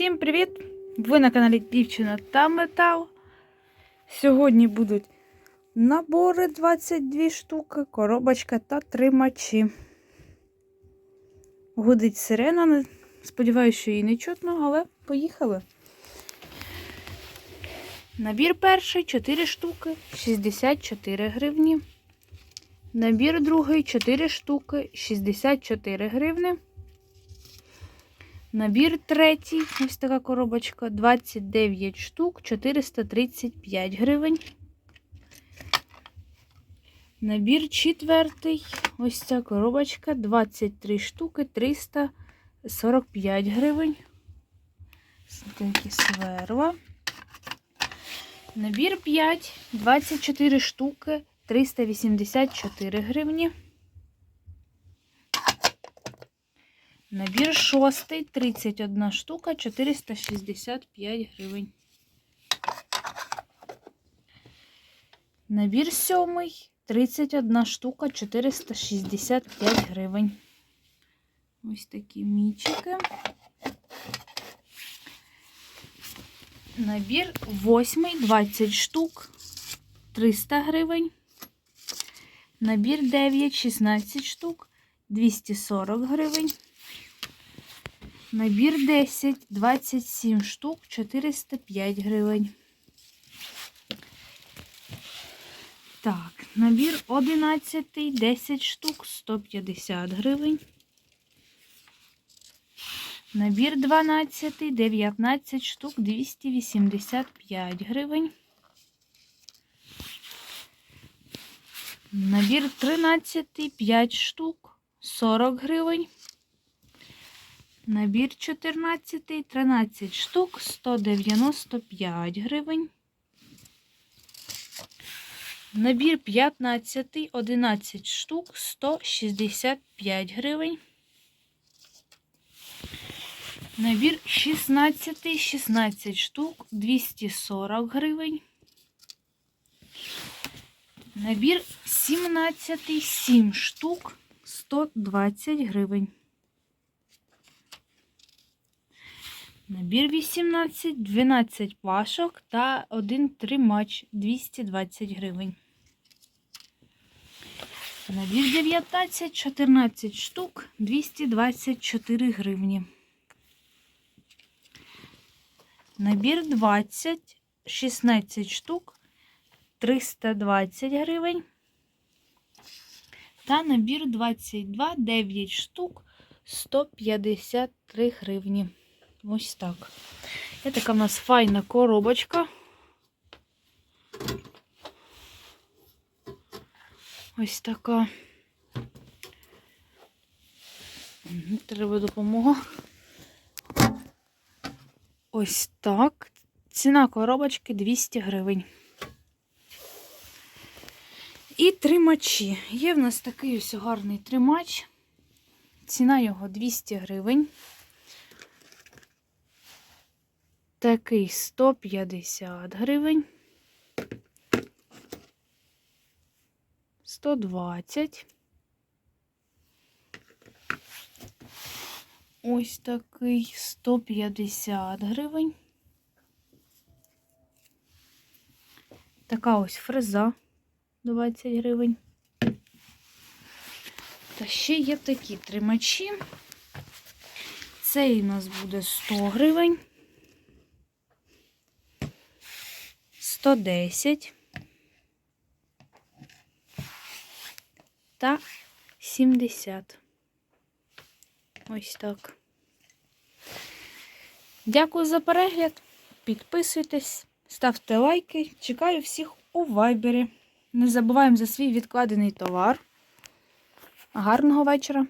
Всім привіт! Ви на каналі Дівчина та Метал. Сьогодні будуть набори 22 штуки, коробочка та тримачі. Гудить сирена. Сподіваюсь, що її не чутно, але поїхали. Набір перший 4 штуки, 64 гривні. Набір другий 4 штуки, 64 гривни. Набір третій, ось така коробочка, 29 штук, 435 гривень. Набір четвертий, ось ця коробочка, 23 штуки, 345 гривень. Такі сверла. Набір 5, 24 штуки, 384 гривні. Набір шостий, 31 штука, 465 гривень. Набір сьомий, 31 штука, 465 гривень. Ось такі мічики. Набір восьмий, 20 штук, 300 гривень. Набір 9, 16 штук, 240 гривень. Набір 10, 27 штук, 405 гривень. Так, набір 11, 10 штук, 150 гривень. Набір 12, 19 штук, 285 гривень. Набір 13, 5 штук, 40 гривень. Набір 14, 13 штук, 195 гривень. Набір 15, 11 штук, 165 гривень. Набір 16, 16 штук, 240 гривень. Набір 17, 7 штук, 120 гривень. Набір 18, 12 пашок та один тримач 220 гривень. Набір 19, 14 штук 224 гривні. Набір 20, 16 штук 320 гривень. Та набір 22, 9 штук 153 гривні. Ось так. Є така в нас файна коробочка. Ось така. Треба допомога. Ось так. Ціна коробочки 200 гривень. І тримачі. Є в нас такий ось гарний тримач. Ціна його 200 гривень. Такий 150 гривень. 120. Ось такий 150 гривень. Така ось фреза 20 гривень. Та ще є такі тримачі. Цей у нас буде 100 гривень. 110 та 70. Ось так. Дякую за перегляд. Підписуйтесь, ставте лайки. Чекаю всіх у вайбері. Не забуваємо за свій відкладений товар. Гарного вечора!